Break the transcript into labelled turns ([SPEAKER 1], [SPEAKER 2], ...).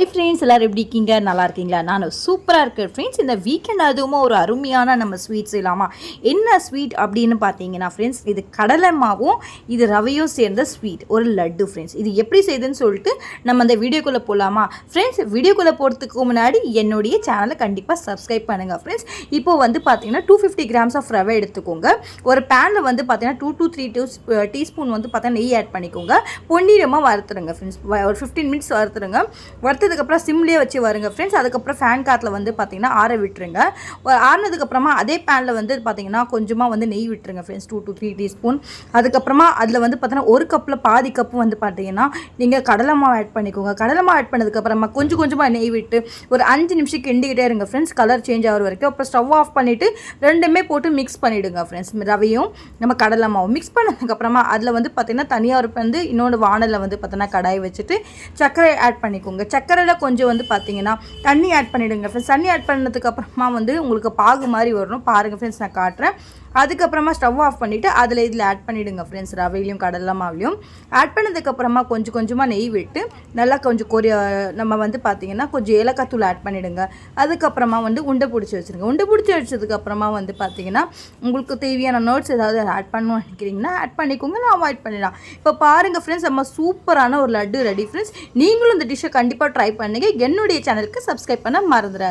[SPEAKER 1] hi friends எல்லோரும் எப்படி இருக்கீங்க நல்லா இருக்கீங்களா நான் சூப்பராக இருக்கேன் ஃப்ரெண்ட்ஸ் இந்த வீக்கெண்ட் அதுவும் ஒரு அருமையான நம்ம ஸ்வீட்ஸ் இல்லாமல் என்ன ஸ்வீட் அப்படின்னு பார்த்தீங்கன்னா ஃப்ரெண்ட்ஸ் இது கடலை மாவும் இது ரவையும் சேர்ந்த ஸ்வீட் ஒரு லட்டு ஃப்ரெண்ட்ஸ் இது எப்படி செய்யுதுன்னு சொல்லிட்டு நம்ம அந்த வீடியோக்குள்ளே போகலாமா ஃப்ரெண்ட்ஸ் வீடியோக்குள்ளே போகிறதுக்கு முன்னாடி என்னுடைய சேனலை கண்டிப்பாக சப்ஸ்கிரைப் பண்ணுங்கள் ஃப்ரெண்ட்ஸ் இப்போது வந்து பார்த்தீங்கன்னா டூ ஃபிஃப்டி கிராம்ஸ் ஆஃப் ரவை எடுத்துக்கோங்க ஒரு பேனில் வந்து பார்த்தீங்கன்னா two to three two teaspoon வந்து பார்த்தீங்கன்னா நெய் ஆட் பண்ணிக்கோங்க பொன்னீரமாக வறுத்துருங்க ஃப்ரெண்ட்ஸ் ஒரு ஃபிஃப்டீன் மினிட்ஸ் வறுத்துருங்க வறுத்து எடுத்ததுக்கப்புறம் சிம்லேயே வச்சு வருங்க ஃப்ரெண்ட்ஸ் அதுக்கப்புறம் ஃபேன் காத்தில் வந்து பார்த்திங்கன்னா ஆற விட்டுருங்க ஆறினதுக்கப்புறமா அதே பேனில் வந்து பார்த்திங்கன்னா கொஞ்சமாக வந்து நெய் விட்டுருங்க friends two to three teaspoon அதுக்கப்புறமா அதில் வந்து பார்த்தீங்கன்னா ஒரு கப்பில் பாதி கப்பு வந்து பார்த்தீங்கன்னா நீங்கள் கடலை மாவு ஆட் பண்ணிக்கோங்க கடலை மாவு ஆட் பண்ணதுக்கப்புறமா கொஞ்சம் கொஞ்சமாக நெய் விட்டு ஒரு அஞ்சு நிமிஷம் கிண்டிக்கிட்டே இருங்க ஃப்ரெண்ட்ஸ் கலர் சேஞ்ச் ஆகிற வரைக்கும் அப்புறம் ஸ்டவ் ஆஃப் பண்ணிவிட்டு ரெண்டுமே போட்டு மிக்ஸ் பண்ணிவிடுங்க ஃப்ரெண்ட்ஸ் ரவையும் நம்ம கடலை மாவு மிக்ஸ் பண்ணதுக்கப்புறமா அதில் வந்து பார்த்திங்கன்னா தனியாக ஒரு வந்து இன்னொன்று வானலில் வந்து பார்த்தோன்னா கடாய் வச்சுட்டு சர்க்கரை ஆட் பண்ணிக்கோங்க சர்க்கரை சர்க்கரையில் கொஞ்சம் வந்து பார்த்தீங்கன்னா தண்ணி ஆட் பண்ணிவிடுங்க ஃப்ரெண்ட்ஸ் தண்ணி ஆட் பண்ணதுக்கப்புறமா வந்து உங்களுக்கு பாகு மாதிரி வரணும் பாருங்கள் ஃப்ரெண்ட்ஸ் நான் காட்டுறேன் அதுக்கப்புறமா ஸ்டவ் ஆஃப் பண்ணிவிட்டு அதில் இதில் ஆட் பண்ணிவிடுங்க ஃப்ரெண்ட்ஸ் ரவையிலையும் கடலை மாவிலையும் ஆட் பண்ணதுக்கப்புறமா கொஞ்சம் கொஞ்சமாக நெய் விட்டு நல்லா கொஞ்சம் கொரிய நம்ம வந்து பார்த்திங்கன்னா கொஞ்சம் ஏலக்காய் தூள் ஆட் பண்ணிவிடுங்க அதுக்கப்புறமா வந்து உண்டை பிடிச்சி வச்சுருங்க உண்டை பிடிச்சி வச்சதுக்கப்புறமா வந்து பார்த்திங்கன்னா உங்களுக்கு தேவையான நோட்ஸ் ஏதாவது ஆட் பண்ணணும்னு நினைக்கிறீங்கன்னா ஆட் பண்ணிக்கோங்க நான் அவாய்ட் பண்ணிடலாம் இப்போ பாருங்கள் ஃப்ரெண்ட்ஸ் நம்ம சூப்பரான ஒரு லட்டு ரெடி ஃப்ரெண்ட்ஸ் நீங்களும் இந்த டிஷ்ஷை கண்டிப்பாக ட்ரை சப்ஸ்கிரைப் பண்ணுங்கள் என்னுடைய சேனலுக்கு சப்ஸ்கிரைப் பண்ண மறந்துடாது